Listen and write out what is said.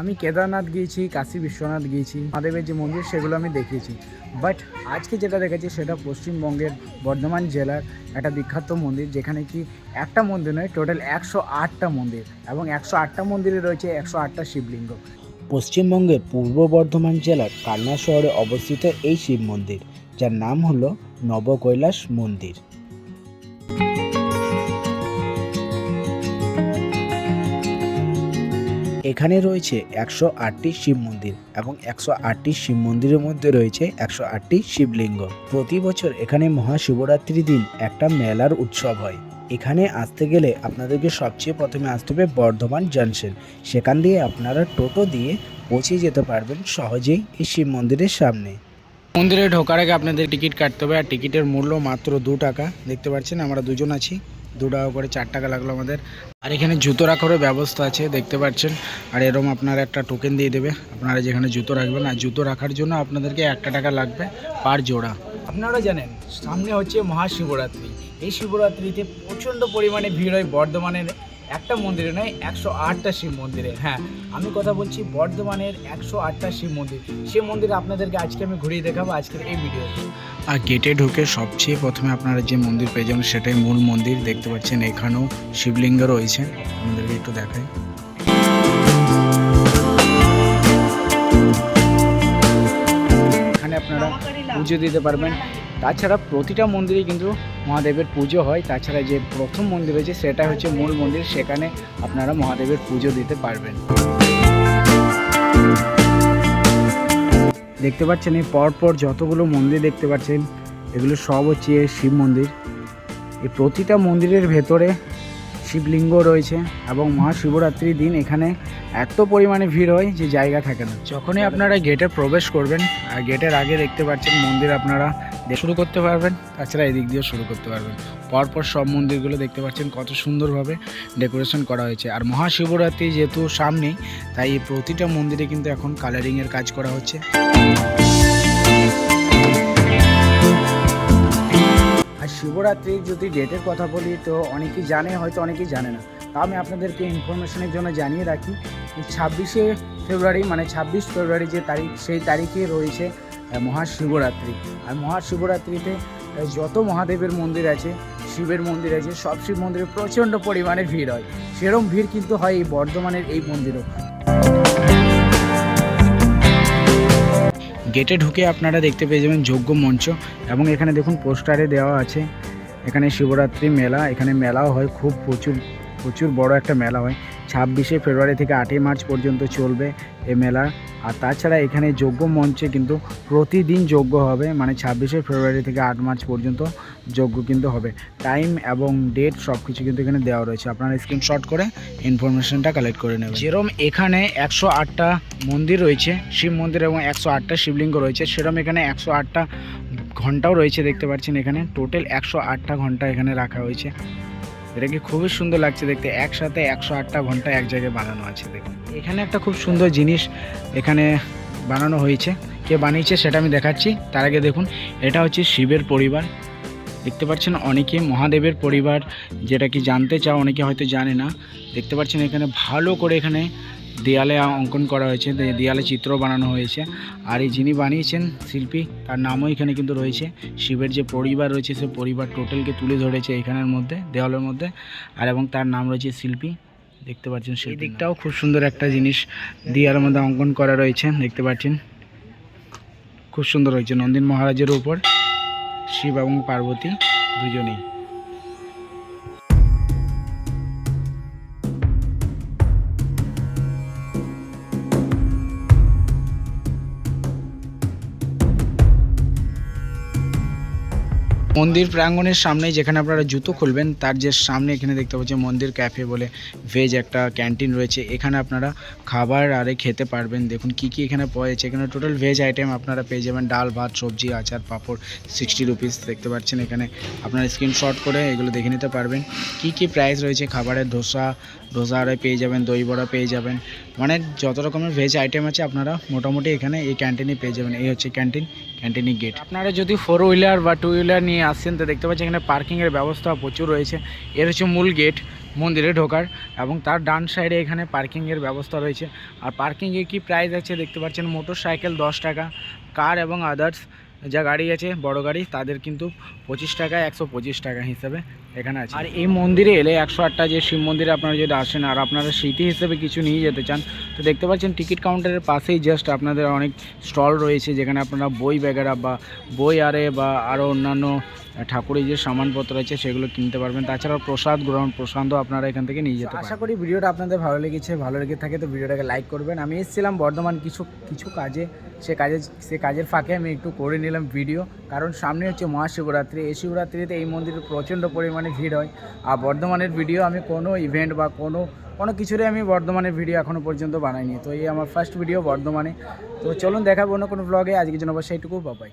আমি কেদারনাথ গিয়েছি, কাশী বিশ্বনাথ গিয়েছি, মহাদেবের যে মন্দির সেগুলো আমি দেখিয়েছি। বাট আজকে যেটা দেখেছি সেটা পশ্চিমবঙ্গের বর্ধমান জেলার একটা বিখ্যাত মন্দির, যেখানে কি একটা মন্দির নয় টোটাল একশো আটটা মন্দির এবং একশো আটটা মন্দিরে রয়েছে একশো আটটা শিবলিঙ্গ। পশ্চিমবঙ্গের পূর্ব বর্ধমান জেলার কালনা শহরে অবস্থিত এই শিব মন্দির, যার নাম হলো নবকৈলাস মন্দির। এখানে রয়েছে একশো আটটি শিব মন্দির এবং একশো আটটি শিব মন্দিরের মধ্যে রয়েছে একশো আটটি শিবলিঙ্গ। প্রতি বছর এখানে মহাশিবরাত্রি দিন একটা মেলার উৎসব হয়। এখানে আসতে গেলে আপনাদেরকে সবচেয়ে প্রথমে আসতে হবে বর্ধমান জংশন। সেখান দিয়ে আপনারা টোটো দিয়ে পৌঁছে যেতে পারবেন সহজেই এই শিব মন্দিরের সামনে। মন্দিরে ঢোকার আগে আপনাদের টিকিট কাটতে হবে। আর টিকিটের মূল্য মাত্র দু টাকা। দেখতে পাচ্ছেন আমরা দুজন আছি। দু টাকা করে, চার টাকা লাগল আমাদের। আর এখানে জুতো রাখারও ব্যবস্থা আছে, দেখতে পাচ্ছেন। আর এরম আপনারা একটা টোকেন দিয়ে দেবে। আপনারা যেখানে জুতো রাখবেন আর জুতো রাখার জন্য আপনাদেরকে একটা টাকা লাগবে পার জোড়া। আপনারা জানেন, সামনে হচ্ছে মহাশিবরাত্রি। এই শিবরাত্রিতে প্রচণ্ড পরিমাণে ভিড় হয় বর্ধমানের একটা মন্দিরে নয় একশো আটটা শিব মন্দিরে হ্যাঁ। আমি কথা বলছি বর্ধমানের একশো আটটা শিব মন্দির। সেই মন্দিরে আপনাদেরকে আজকে আমি ঘুরিয়ে দেখাবো আজকের এই ভিডিওতে আর গেটে ঢুকে সবচেয়ে প্রথমে আপনারা যে মন্দির পেয়ে যাবেন সেটাই মূল মন্দির দেখতে পাচ্ছেন এখানেও শিবলিঙ্গ রয়েছে। আপনাদেরকে একটু দেখাই। এখানে আপনারা পুজো দিতে পারবেন। তাছাড়া প্রতিটা মন্দিরে কিন্তু মহাদেবের পুজো হয়, তাছাড়া যে প্রথম মন্দির রয়েছে সেটা হচ্ছে মূল মন্দির, সেখানে আপনারা মহাদেবের পুজো দিতে পারবেন। দেখতে পাচ্ছেন এই পরপর যতগুলো মন্দির দেখতে পাচ্ছেন, এগুলো সব হচ্ছে শিব মন্দির। এই প্রতিটা মন্দিরের ভেতরে শিবলিঙ্গ রয়েছে এবং মহাশিবরাত্রির দিন এখানে এত পরিমাণে ভিড় হয় যে জায়গা থাকে না। যখনই আপনারা গেটে প্রবেশ করবেন, আর গেটের আগে দেখতে পাচ্ছেন মন্দির আপনারা দে- শুরু করতে পারবেন, তাছাড়া এদিক দিয়েও শুরু করতে পারবেন। পরপর সব মন্দিরগুলো দেখতে পাচ্ছেন কত সুন্দরভাবে ডেকোরেশন করা হয়েছে। আর মহাশিবরাত্রি যেহেতু সামনেই, তাই প্রতিটা মন্দিরে কিন্তু এখন কালারিংয়ের কাজ করা হচ্ছে। আর শিবরাত্রির যদি ডেটের কথা বলি, তো অনেকেই জানে, হয়তো অনেকেই জানে না। তা আমি আপনাদেরকে ইনফরমেশনের জন্য জানিয়ে রাখি ছাব্বিশে ফেব্রুয়ারি মানে ছাব্বিশ ফেব্রুয়ারি যে তারিখ, সেই তারিখে রয়েছে মহাশিবরাত্রি। আর মহাশিবরাত্রিতে যত মহাদেবের মন্দির আছে, শিবের মন্দির আছে, সব শিব মন্দিরে প্রচণ্ড পরিমাণে ভিড় হয়। সেরম ভিড় কিন্তু হয় এই বর্ধমানের এই মন্দিরও। গেটে ঢুকে আপনারা দেখতে পেয়ে যাবেন যোগ্য মঞ্চ এবং এখানে দেখুন পোস্টারে দেওয়া আছে, এখানে শিবরাত্রি মেলা, এখানে মেলাও হয়, খুব প্রচুর প্রচুর বড় একটা মেলা হয়। ছাব্বিশে ফেব্রুয়ারি থেকে আটই মার্চ পর্যন্ত চলবে এ মেলা। আর তাছাড়া এখানে যোগ্য মঞ্চে কিন্তু প্রতিদিন যোগ্য হবে মানে ছাব্বিশে ফেব্রুয়ারি থেকে আট মার্চ পর্যন্ত যোগ্য কিন্তু হবে। টাইম এবং ডেট সব কিছু কিন্তু এখানে দেওয়া রয়েছে। আপনারা স্ক্রিনশট করে ইনফরমেশনটা কালেক্ট করে নেবেন। যেরম এখানে একশো আটটা মন্দির রয়েছে, শিব মন্দির এবং একশো আটটা শিবলিঙ্গ রয়েছে। সেরম এখানে একশো আটটা ঘন্টাও রয়েছে দেখতে পাচ্ছেন এখানে। টোটাল একশো আটটা ঘণ্টা এখানে রাখা হয়েছে এটা কি খুবই সুন্দর লাগছে দেখতে। একসাথে একশো আটটা ঘণ্টা এক জায়গায় বানানো আছে দেখুন। এখানে একটা খুব সুন্দর জিনিস এখানে বানানো হয়েছে। কে বানিয়েছে সেটা আমি দেখাচ্ছি। তার আগে দেখুন, এটা হচ্ছে শিবের পরিবার। দেখতে পাচ্ছেন অনেকে মহাদেবের পরিবার, যেটা কি জানতে চাও, অনেকে হয়তো জানে না। দেখতে পাচ্ছেন এখানে ভালো করে এখানে দেয়ালে অঙ্কন করা হয়েছে দেয়ালে চিত্র বানানো হয়েছে। আর এই যিনি বানিয়েছেন শিল্পী তার নামও এখানে কিন্তু রয়েছে। শিবের যে পরিবার রয়েছে সে পরিবার টোটালকে তুলে ধরেছে এখানের মধ্যে দেওয়ালের মধ্যে। আর এবং তার নাম রয়েছে শিল্পী। দেখতে পাচ্ছেন সেই দিকটাও খুব সুন্দর একটা জিনিস দেয়ালের মধ্যে অঙ্কন করা রয়েছে দেখতে পাচ্ছেন। খুব সুন্দর হয়েছে নন্দিন মহারাজের উপর শিব এবং পার্বতী দুজনেই। মন্দির প্রাঙ্গণের সামনে যেখানে আপনারা জুতো খুলবেন, তার যে সামনে এখানে দেখতে পাচ্ছেন মন্দির ক্যাফে বলে ভেজ একটা ক্যান্টিন রয়েছে। এখানে আপনারা খাবার আরে খেতে পারবেন। দেখুন কি কি এখানে পাওয়া যাচ্ছে। এখানে টোটাল ভেজ আইটেম আপনারা পেয়ে যাবেন। ডাল, ভাত, সবজি, আচার, পাঁপড় সিক্সটি রুপিস দেখতে পাচ্ছেন এখানে। আপনারা স্ক্রিনশট করে এগুলো দেখে নিতে পারবেন। কি কি প্রাইস রয়েছে? খাবারের ধোসা আরে পেয়ে যাবেন দই বড়া পেয়ে যাবেন। মানে যত রকমের ভেজ আইটেম আছে আপনারা মোটামুটি এখানে এই ক্যান্টিনে পেয়ে যাবেন। এই হচ্ছে ক্যান্টিন ক্যান্টিনি গেট আপনারা যদি ফোর হুইলার বা টু হুইলার নিয়ে আসছেন তো দেখতে পাচ্ছেন এখানে পার্কিংয়ের ব্যবস্থা প্রচুর রয়েছে। এর হচ্ছে মূল গেট মন্দিরে ঢোকার, এবং তার ডান সাইডে এখানে পার্কিংয়ের ব্যবস্থা রয়েছে। আর পার্কিংয়ে কি প্রাইস আছে? দেখতে পাচ্ছেন মোটর সাইকেল দশ টাকা কার এবং আদার্স যা গাড়ি আছে, বড় গাড়ি, তাদের কিন্তু পঁচিশ টাকা, একশো পঁচিশ টাকা হিসাবে এখানে আছে। আর এই মন্দিরে এলে একশো আটটা যে শিব মন্দিরে আপনারা যদি আসেন, আর আপনারা স্মৃতি হিসেবে কিছু নিয়ে যেতে চান, তো দেখতে পাচ্ছেন টিকিট কাউন্টারের পাশেই জাস্ট আপনাদের অনেক স্টল রয়েছে, যেখানে আপনারা বই বেগেরা বা বই আরে বা আরও অন্যান্য ঠাকুরের যে সামানপত্র আছে সেগুলো কিনতে পারবেন। তাছাড়াও প্রসাদ গ্রহণ প্রসাদও আপনারা এখান থেকে নিয়ে যেতে আশা করি ভিডিওটা আপনাদের ভালো লেগেছে ভালো লেগে থাকে তো ভিডিওটাকে লাইক করবেন। আমি এসেছিলাম বর্ধমান কিছু কিছু কাজে সে কাজে সে কাজের ফাঁকে আমি একটু করে নিলাম ভিডিও কারণ সামনে হচ্ছে মহাশিবরাত্রি। এই শিবরাত্রিতে এই মন্দিরে প্রচণ্ড পরিমাণে ভিড় হয়। আর বর্ধমানের ভিডিও আমি কোনো ইভেন্ট বা কোনো কোনো কিছুরই আমি বর্ধমানের ভিডিও এখনও পর্যন্ত বানাইনি। তো এই আমার ফার্স্ট ভিডিও বর্ধমানে। তো চলুন দেখাবো অন্য কোনো ব্লগে আজকের জন্য অবশ্যই এইটুকু। পাবাই